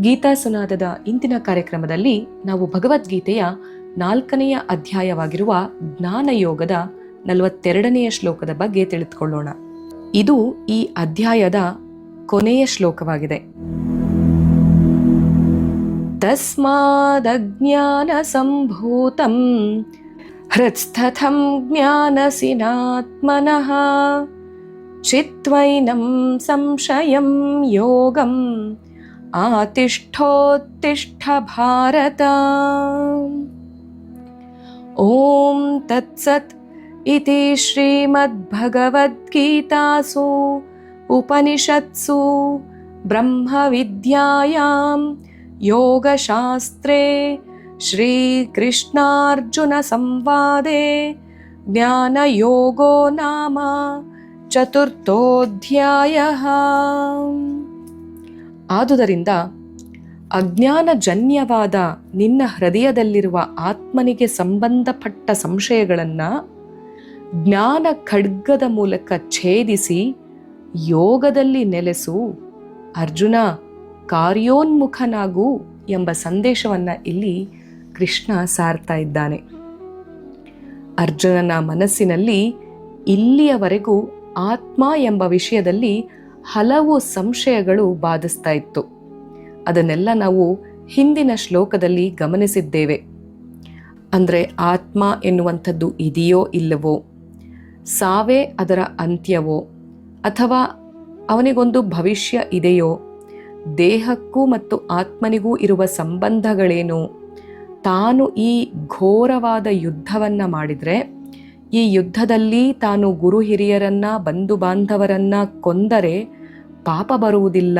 ಗೀತಾ ಸುನಾದದ ಇಂದಿನ ಕಾರ್ಯಕ್ರಮದಲ್ಲಿ ನಾವು ಭಗವದ್ಗೀತೆಯ ನಾಲ್ಕನೆಯ ಅಧ್ಯಾಯವಾಗಿರುವ ಜ್ಞಾನಯೋಗದ ನಲವತ್ತೆರಡನೆಯ ಶ್ಲೋಕದ ಬಗ್ಗೆ ತಿಳಿದುಕೊಳ್ಳೋಣ. ಇದು ಈ ಅಧ್ಯಾಯದ ಕೊನೆಯ ಶ್ಲೋಕವಾಗಿದೆ. ತಸ್ಮಾದಜ್ಞಾನ ಸಂಭೂತಂ ಹೃತ್ಸ್ಥಂ ಜ್ಞಾನಸಿನಾತ್ಮನಃ ಚಿತ್ವೈನಂ ಸಂಶಯಂ ಯೋಗಂ आतिष्ठोत्तिष्ठ भारत ॐ तत्सत् इति श्रीमद्भगवद्गीतासु उपनिषत्सु ब्रह्मविद्यायां योगशास्त्रे श्रीकृष्णार्जुनसंवादे ज्ञानयोगो नाम चतुर्थोऽध्यायः। ಆದುದರಿಂದ ಅಜ್ಞಾನಜನ್ಯವಾದ ನಿನ್ನ ಹೃದಯದಲ್ಲಿರುವ ಆತ್ಮನಿಗೆ ಸಂಬಂಧಪಟ್ಟ ಸಂಶಯಗಳನ್ನು ಜ್ಞಾನ ಖಡ್ಗದ ಮೂಲಕ ಛೇದಿಸಿ ಯೋಗದಲ್ಲಿ ನೆಲೆಸು. ಅರ್ಜುನ, ಕಾರ್ಯೋನ್ಮುಖನಾಗು ಎಂಬ ಸಂದೇಶವನ್ನ ಇಲ್ಲಿ ಕೃಷ್ಣ ಸಾರ್ತಾ ಇದ್ದಾನೆ. ಅರ್ಜುನನ ಮನಸ್ಸಿನಲ್ಲಿ ಇಲ್ಲಿಯವರೆಗೂ ಆತ್ಮ ಎಂಬ ವಿಷಯದಲ್ಲಿ ಹಲವು ಸಂಶಯಗಳು ಬಾಧಿಸ್ತಾ ಇತ್ತು. ಅದನ್ನೆಲ್ಲ ನಾವು ಹಿಂದಿನ ಶ್ಲೋಕದಲ್ಲಿ ಗಮನಿಸಿದ್ದೇವೆ. ಅಂದರೆ ಆತ್ಮ ಎನ್ನುವಂಥದ್ದು ಇದೆಯೋ ಇಲ್ಲವೋ, ಸಾವೇ ಅದರ ಅಂತ್ಯವೋ, ಅಥವಾ ಅವನಿಗೊಂದು ಭವಿಷ್ಯ ಇದೆಯೋ, ದೇಹಕ್ಕೂ ಮತ್ತು ಆತ್ಮನಿಗೂ ಇರುವ ಸಂಬಂಧಗಳೇನು, ತಾನು ಈ ಘೋರವಾದ ಯುದ್ಧವನ್ನು ಮಾಡಿದರೆ ಈ ಯುದ್ಧದಲ್ಲಿ ತಾನು ಗುರು ಹಿರಿಯರನ್ನ, ಬಂಧು ಬಾಂಧವರನ್ನ ಕೊಂದರೆ ಪಾಪ ಬರುವುದಿಲ್ಲ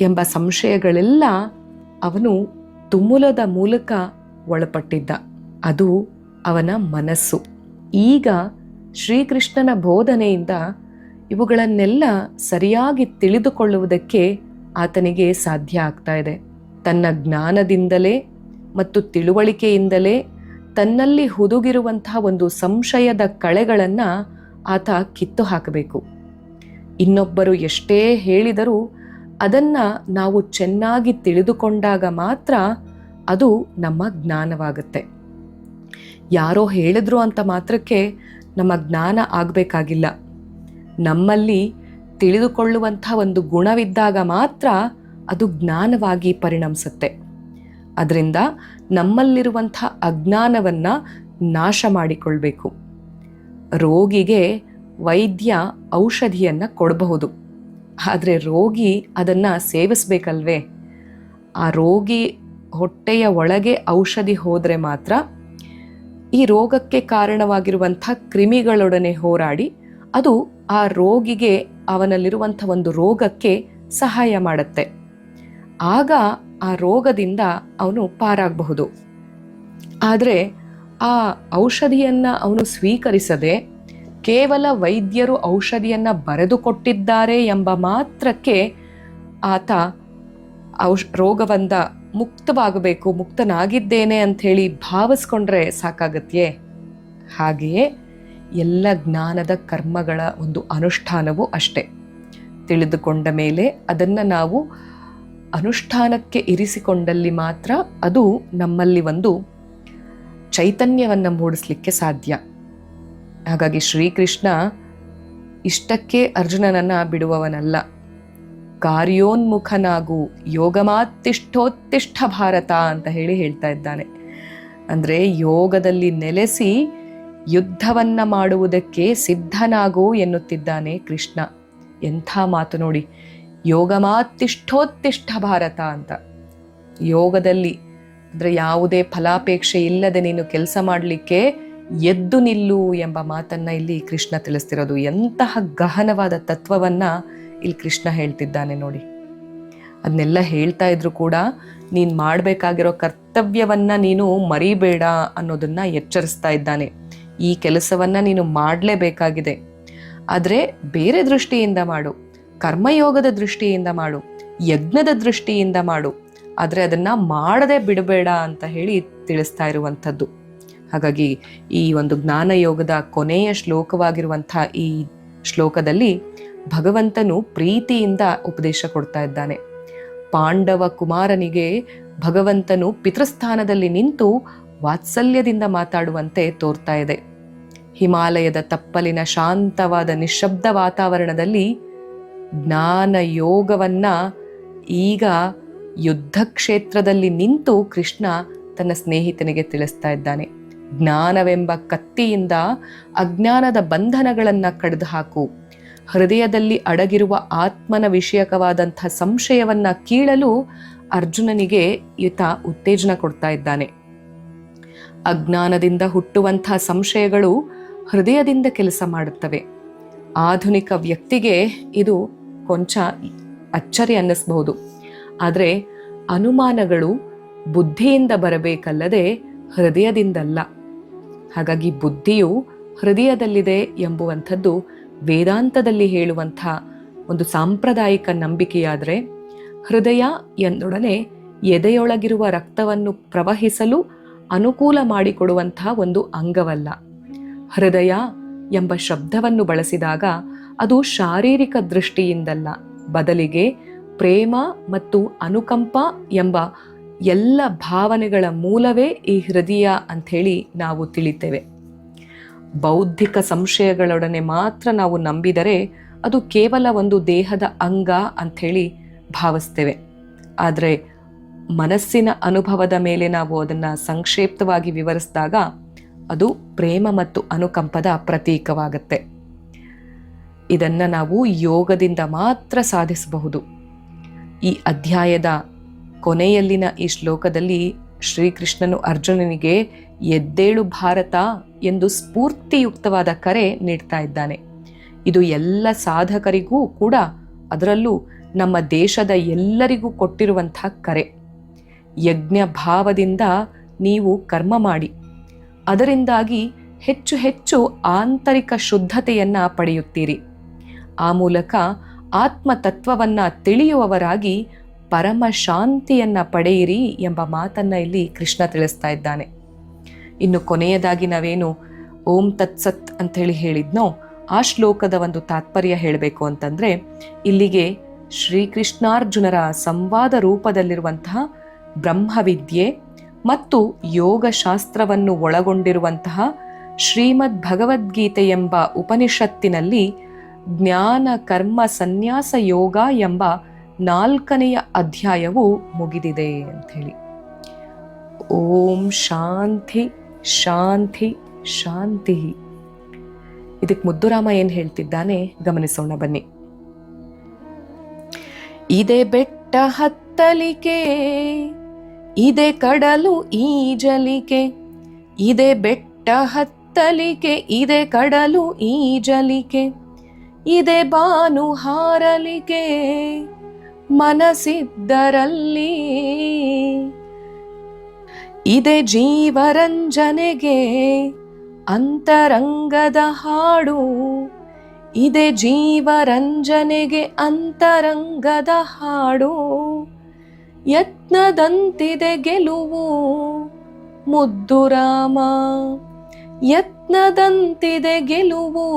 ಎಂಬ ಸಂಶಯಗಳೆಲ್ಲ ಅವನು ತುಮುಲದ ಮೂಲಕ ಒಳಪಟ್ಟಿದ್ದ. ಅದು ಅವನ ಮನಸ್ಸು. ಈಗ ಶ್ರೀಕೃಷ್ಣನ ಬೋಧನೆಯಿಂದ ಇವುಗಳನ್ನೆಲ್ಲ ಸರಿಯಾಗಿ ತಿಳಿದುಕೊಳ್ಳುವುದಕ್ಕೆ ಆತನಿಗೆ ಸಾಧ್ಯ ಆಗ್ತಾ ಇದೆ. ತನ್ನ ಜ್ಞಾನದಿಂದಲೇ ಮತ್ತು ತಿಳುವಳಿಕೆಯಿಂದಲೇ ತನ್ನಲ್ಲಿ ಹುದುಗಿರುವಂತಹ ಒಂದು ಸಂಶಯದ ಕಳೆಗಳನ್ನು ಆತ ಕಿತ್ತು ಹಾಕಬೇಕು. ಇನ್ನೊಬ್ಬರು ಎಷ್ಟೇ ಹೇಳಿದರೂ ಅದನ್ನು ನಾವು ಚೆನ್ನಾಗಿ ತಿಳಿದುಕೊಂಡಾಗ ಮಾತ್ರ ಅದು ನಮ್ಮ ಜ್ಞಾನವಾಗುತ್ತೆ. ಯಾರೋ ಹೇಳಿದ್ರು ಅಂತ ಮಾತ್ರಕ್ಕೆ ನಮ್ಮ ಜ್ಞಾನ ಆಗಬೇಕಾಗಿಲ್ಲ. ನಮ್ಮಲ್ಲಿ ತಿಳಿದುಕೊಳ್ಳುವಂಥ ಒಂದು ಗುಣವಿದ್ದಾಗ ಮಾತ್ರ ಅದು ಜ್ಞಾನವಾಗಿ ಪರಿಣಮಿಸುತ್ತೆ. ಅದರಿಂದ ನಮ್ಮಲ್ಲಿರುವಂಥ ಅಜ್ಞಾನವನ್ನು ನಾಶ ಮಾಡಿಕೊಳ್ಬೇಕು. ರೋಗಿಗೆ ವೈದ್ಯ ಔಷಧಿಯನ್ನು ಕೊಡಬಹುದು. ಆದರೆ ರೋಗಿ ಅದನ್ನು ಸೇವಿಸಬೇಕಲ್ವೇ? ಆ ರೋಗಿ ಹೊಟ್ಟೆಯ ಒಳಗೆ ಔಷಧಿ ಹೋದರೆ ಮಾತ್ರ ಈ ರೋಗಕ್ಕೆ ಕಾರಣವಾಗಿರುವಂಥ ಕ್ರಿಮಿಗಳೊಡನೆ ಹೋರಾಡಿ ಅದು ಆ ರೋಗಿಗೆ ಅವನಲ್ಲಿರುವಂಥ ಒಂದು ರೋಗಕ್ಕೆ ಸಹಾಯ ಮಾಡುತ್ತೆ. ಆಗ ಆ ರೋಗದಿಂದ ಅವನು ಪಾರಾಗಬಹುದು. ಆದರೆ ಆ ಔಷಧಿಯನ್ನು ಅವನು ಸ್ವೀಕರಿಸದೆ ಕೇವಲ ವೈದ್ಯರು ಔಷಧಿಯನ್ನು ಬರೆದುಕೊಟ್ಟಿದ್ದಾರೆ ಎಂಬ ಮಾತ್ರಕ್ಕೆ ಆತ ಔಷ್ ರೋಗವಂದ ಮುಕ್ತವಾಗಬೇಕು, ಮುಕ್ತನಾಗಿದ್ದೇನೆ ಅಂಥೇಳಿ ಭಾವಿಸ್ಕೊಂಡ್ರೆ ಸಾಕಾಗತ್ತೆ ಹಾಗೆಯೇ ಎಲ್ಲ ಜ್ಞಾನದ ಕರ್ಮಗಳ ಒಂದು ಅನುಷ್ಠಾನವೂ ಅಷ್ಟೆ. ತಿಳಿದುಕೊಂಡ ಮೇಲೆ ಅದನ್ನು ನಾವು ಅನುಷ್ಠಾನಕ್ಕೆ ಇರಿಸಿಕೊಂಡಲ್ಲಿ ಮಾತ್ರ ಅದು ನಮ್ಮಲ್ಲಿ ಒಂದು ಚೈತನ್ಯವನ್ನು ಮೂಡಿಸ್ಲಿಕ್ಕೆ ಸಾಧ್ಯ. ಹಾಗಾಗಿ ಶ್ರೀಕೃಷ್ಣ ಇಷ್ಟಕ್ಕೆ ಅರ್ಜುನನನ್ನು ಬಿಡುವವನಲ್ಲ. ಕಾರ್ಯೋನ್ಮುಖನಾಗು ಯೋಗಮಾತಿಷ್ಠೋತ್ತಿಷ್ಠ ಭಾರತ ಅಂತ ಹೇಳಿ ಹೇಳ್ತಾ ಇದ್ದಾನೆ. ಅಂದರೆ ಯೋಗದಲ್ಲಿ ನೆಲೆಸಿ ಯುದ್ಧವನ್ನು ಮಾಡುವುದಕ್ಕೆ ಸಿದ್ಧನಾಗು ಎನ್ನುತ್ತಿದ್ದಾನೆ ಕೃಷ್ಣ. ಎಂಥ ಮಾತು ನೋಡಿ. ಯೋಗಮಾತಿಷ್ಠೋತ್ತಿಷ್ಠ ಭಾರತ ಅಂತ. ಯೋಗದಲ್ಲಿ ಅಂದರೆ ಯಾವುದೇ ಫಲಾಪೇಕ್ಷೆ ಇಲ್ಲದೆ ನೀನು ಕೆಲಸ ಮಾಡಲಿಕ್ಕೆ ಎದ್ದು ನಿಲ್ಲು ಎಂಬ ಮಾತನ್ನು ಇಲ್ಲಿ ಕೃಷ್ಣ ತಿಳಿಸ್ತಿರೋದು. ಎಂತಹ ಗಹನವಾದ ತತ್ವವನ್ನು ಇಲ್ಲಿ ಕೃಷ್ಣ ಹೇಳ್ತಿದ್ದಾನೆ ನೋಡಿ. ಅದನ್ನೆಲ್ಲ ಹೇಳ್ತಾ ಇದ್ರು ಕೂಡ ನೀನು ಮಾಡಬೇಕಾಗಿರೋ ಕರ್ತವ್ಯವನ್ನು ನೀನು ಮರಿಬೇಡ ಅನ್ನೋದನ್ನು ಎಚ್ಚರಿಸ್ತಾ ಇದ್ದಾನೆ. ಈ ಕೆಲಸವನ್ನು ನೀನು ಮಾಡಲೇಬೇಕಾಗಿದೆ. ಆದರೆ ಬೇರೆ ದೃಷ್ಟಿಯಿಂದ ಮಾಡು. ಕರ್ಮಯೋಗದ ದೃಷ್ಟಿಯಿಂದ ಮಾಡು, ಯಜ್ಞದ ದೃಷ್ಟಿಯಿಂದ ಮಾಡು, ಆದರೆ ಅದನ್ನು ಮಾಡದೆ ಬಿಡಬೇಡ ಅಂತ ಹೇಳಿ ತಿಳಿಸ್ತಾ ಇರುವಂಥದ್ದು. ಹಾಗಾಗಿ ಈ ಒಂದು ಜ್ಞಾನಯೋಗದ ಕೊನೆಯ ಶ್ಲೋಕವಾಗಿರುವಂಥ ಈ ಶ್ಲೋಕದಲ್ಲಿ ಭಗವಂತನು ಪ್ರೀತಿಯಿಂದ ಉಪದೇಶ ಕೊಡ್ತಾ ಇದ್ದಾನೆ. ಪಾಂಡವ ಕುಮಾರನಿಗೆ ಭಗವಂತನು ಪಿತೃಸ್ಥಾನದಲ್ಲಿ ನಿಂತು ವಾತ್ಸಲ್ಯದಿಂದ ಮಾತಾಡುವಂತೆ ತೋರ್ತಾ ಇದೆ. ಹಿಮಾಲಯದ ತಪ್ಪಲಿನ ಶಾಂತವಾದ ನಿಶಬ್ದ ವಾತಾವರಣದಲ್ಲಿ ಜ್ಞಾನ ಯೋಗವನ್ನ ಈಗ ಯುದ್ಧ ಕ್ಷೇತ್ರದಲ್ಲಿ ನಿಂತು ಕೃಷ್ಣ ತನ್ನ ಸ್ನೇಹಿತನಿಗೆ ತಿಳಿಸ್ತಾ ಇದ್ದಾನೆ. ಜ್ಞಾನವೆಂಬ ಕತ್ತಿಯಿಂದ ಅಜ್ಞಾನದ ಬಂಧನಗಳನ್ನು ಕಡಿದು ಹಾಕು ಹೃದಯದಲ್ಲಿ ಅಡಗಿರುವ ಆತ್ಮನ ವಿಷಯಕವಾದಂಥ ಸಂಶಯವನ್ನ ಕೀಳಲು ಅರ್ಜುನನಿಗೆ ಈತ ಉತ್ತೇಜನ ಕೊಡ್ತಾ ಇದ್ದಾನೆ. ಅಜ್ಞಾನದಿಂದ ಹುಟ್ಟುವಂಥ ಸಂಶಯಗಳು ಹೃದಯದಿಂದ ಕೆಲಸ ಮಾಡುತ್ತವೆ. ಆಧುನಿಕ ವ್ಯಕ್ತಿಗೆ ಇದು ಕೊಂಚ ಅಚ್ಚರಿ ಅನ್ನಿಸ್ಬಹುದು. ಆದರೆ ಅನುಮಾನಗಳು ಬುದ್ಧಿಯಿಂದ ಬರಬೇಕಲ್ಲದೆ ಹೃದಯದಿಂದಲ್ಲ. ಹಾಗಾಗಿ ಬುದ್ಧಿಯು ಹೃದಯದಲ್ಲಿದೆ ಎಂಬುವಂಥದ್ದು ವೇದಾಂತದಲ್ಲಿ ಹೇಳುವಂಥ ಒಂದು ಸಾಂಪ್ರದಾಯಿಕ ನಂಬಿಕೆಯಾದರೆ ಹೃದಯ ಎಂದೊಡನೆ ಎದೆಯೊಳಗಿರುವ ರಕ್ತವನ್ನು ಪ್ರವಹಿಸಲು ಅನುಕೂಲ ಮಾಡಿಕೊಡುವಂಥ ಒಂದು ಅಂಗವಲ್ಲ. ಹೃದಯ ಎಂಬ ಶಬ್ದವನ್ನು ಬಳಸಿದಾಗ ಅದು ಶಾರೀರಿಕ ದೃಷ್ಟಿಯಿಂದಲ್ಲ. ಬದಲಿಗೆ ಪ್ರೇಮ ಮತ್ತು ಅನುಕಂಪ ಎಂಬ ಎಲ್ಲ ಭಾವನೆಗಳ ಮೂಲವೇ ಈ ಹೃದಯ ಅಂಥೇಳಿ ನಾವು ತಿಳಿತೇವೆ. ಬೌದ್ಧಿಕ ಸಂಶಯಗಳೊಡನೆ ಮಾತ್ರ ನಾವು ನಂಬಿದರೆ ಅದು ಕೇವಲ ಒಂದು ದೇಹದ ಅಂಗ ಅಂಥೇಳಿ ಭಾವಿಸ್ತೇವೆ. ಆದರೆ ಮನಸ್ಸಿನ ಅನುಭವದ ಮೇಲೆ ನಾವು ಅದನ್ನು ಸಂಕ್ಷೇಪ್ತವಾಗಿ ವಿವರಿಸಿದಾಗ ಅದು ಪ್ರೇಮ ಮತ್ತು ಅನುಕಂಪದ ಪ್ರತೀಕವಾಗತ್ತೆ. ಇದನ್ನು ನಾವು ಯೋಗದಿಂದ ಮಾತ್ರ ಸಾಧಿಸಬಹುದು. ಈ ಅಧ್ಯಾಯದ ಕೊನೆಯಲ್ಲಿನ ಈ ಶ್ಲೋಕದಲ್ಲಿ ಶ್ರೀಕೃಷ್ಣನು ಅರ್ಜುನನಿಗೆ ಎದ್ದೇಳು ಭಾರತ ಎಂದು ಸ್ಫೂರ್ತಿಯುಕ್ತವಾದ ಕರೆ ನೀಡ್ತಾ ಇದ್ದಾನೆ. ಇದು ಎಲ್ಲ ಸಾಧಕರಿಗೂ ಕೂಡ ಅದರಲ್ಲೂ ನಮ್ಮ ದೇಶದ ಎಲ್ಲರಿಗೂ ಕೊಟ್ಟಿರುವಂಥ ಕರೆ. ಯಜ್ಞ ಭಾವದಿಂದ ನೀವು ಕರ್ಮ ಮಾಡಿ. ಅದರಿಂದಾಗಿ ಹೆಚ್ಚು ಹೆಚ್ಚು ಆಂತರಿಕ ಶುದ್ಧತೆಯನ್ನು ಪಡೆಯುತ್ತೀರಿ. ಆ ಮೂಲಕ ಆತ್ಮ ತತ್ವವನ್ನ ತಿಳಿಯುವವರಾಗಿ ಪರಮ ಶಾಂತಿಯನ್ನು ಪಡೆಯಿರಿ ಎಂಬ ಮಾತನ್ನು ಇಲ್ಲಿ ಕೃಷ್ಣ ತಿಳಿಸ್ತಾ ಇದ್ದಾನೆ. ಇನ್ನು ಕೊನೆಯದಾಗಿ ನಾವೇನು ಓಂ ತತ್ಸತ್ ಅಂತ ಹೇಳಿ ಹೇಳಿದ್ನೋ ಆ ಶ್ಲೋಕದ ಒಂದು ತಾತ್ಪರ್ಯ ಹೇಳಬೇಕು ಅಂತಂದರೆ ಇಲ್ಲಿಗೆ ಶ್ರೀಕೃಷ್ಣಾರ್ಜುನರ ಸಂವಾದ ರೂಪದಲ್ಲಿರುವಂತಹ ಬ್ರಹ್ಮವಿದ್ಯೆ ಮತ್ತು ಯೋಗಶಾಸ್ತ್ರವನ್ನು ಒಳಗೊಂಡಿರುವಂತಹ ಶ್ರೀಮದ್ ಭಗವದ್ಗೀತೆ ಎಂಬ ಉಪನಿಷತ್ತಿನಲ್ಲಿ ಜ್ಞಾನ, ಕರ್ಮ, ಸನ್ಯಾಸ, ಯೋಗ ಎಂಬ ನಾಲ್ಕನೆಯ ಅಧ್ಯಾಯವು ಮುಗಿದಿದೆ ಅಂಥೇಳಿ. ಓಂ ಶಾಂತಿ ಶಾಂತಿ ಶಾಂತಿ. ಇದಕ್ಕೆ ಮುದ್ದುರಾಮ ಏನು ಹೇಳ್ತಿದ್ದಾನೆ? ಗಮನಿಸೋಣ ಬನ್ನಿ. ಇದೆ ಬೆಟ್ಟ ಹತ್ತಲಿಕೆ, ಇದೆ ಕಡಲು ಈಜಲಿಕೆ, ಇದೆ ಬೆಟ್ಟ ಹತ್ತಲಿಕೆ, ಇದೆ ಕಡಲು ಈಜಲಿಕೆ. ಇದೆ ಬಾನು ಹಾರಲಿಕೆ ಮನಸಿದ್ದರಲ್ಲಿ ಇದೆ ಜೀವರಂಜನೆಗೆ ಅಂತರಂಗದ ಹಾಡು. ಇದೆ ಜೀವರಂಜನೆಗೆ ಅಂತರಂಗದ ಹಾಡು. ಯತ್ನದಂತಿದೆ ಗೆಲುವು ಮುದ್ದು ರಾಮ ಯತ್ನದಂತಿದೆ ಗೆಲುವು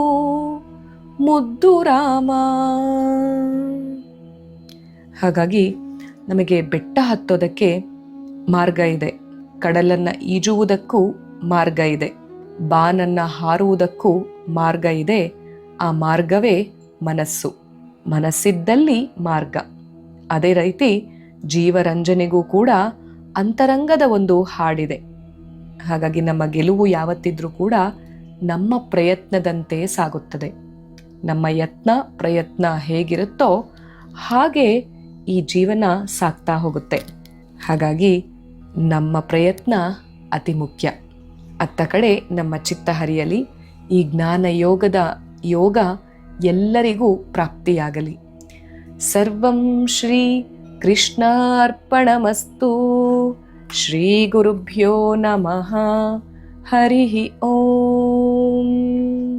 ಮುದ್ದು ರಾಮ. ಹಾಗಾಗಿ ನಮಗೆ ಬೆಟ್ಟ ಹತ್ತೋದಕ್ಕೆ ಮಾರ್ಗ ಇದೆ. ಕಡಲನ್ನ ಈಜುವುದಕ್ಕೂ ಮಾರ್ಗ ಇದೆ. ಬಾನನ್ನ ಹಾರುವುದಕ್ಕೂ ಮಾರ್ಗ ಇದೆ. ಆ ಮಾರ್ಗವೇ ಮನಸ್ಸು. ಮನಸ್ಸಿದ್ದಲ್ಲಿ ಮಾರ್ಗ. ಅದೇ ರೀತಿ ಜೀವರಂಜನೆಗೂ ಕೂಡ ಅಂತರಂಗದ ಒಂದು ಹಾಡಿದೆ. ಹಾಗಾಗಿ ನಮ್ಮ ಗೆಲುವು ಯಾವತ್ತಿದ್ರೂ ಕೂಡ ನಮ್ಮ ಪ್ರಯತ್ನದಂತೆ ಸಾಗುತ್ತದೆ. ನಮ್ಮ ಯತ್ನ, ಪ್ರಯತ್ನ ಹೇಗಿರುತ್ತೋ ಹಾಗೆ ಈ ಜೀವನ ಸಾಗ್ತಾ ಹೋಗುತ್ತೆ. ಹಾಗಾಗಿ ನಮ್ಮ ಪ್ರಯತ್ನ ಅತಿ ಮುಖ್ಯ. ಅತ್ತ ಕಡೆ ನಮ್ಮ ಚಿತ್ತ ಹರಿಯಲಿ ಈ ಜ್ಞಾನ ಯೋಗದ ಯೋಗ ಎಲ್ಲರಿಗೂ ಪ್ರಾಪ್ತಿಯಾಗಲಿ. ಸರ್ವಂ ಶ್ರೀ ಕೃಷ್ಣಾರ್ಪಣಮಸ್ತು. ಶ್ರೀ ಗುರುಭ್ಯೋ ನಮಃ. ಹರಿ ಓಂ.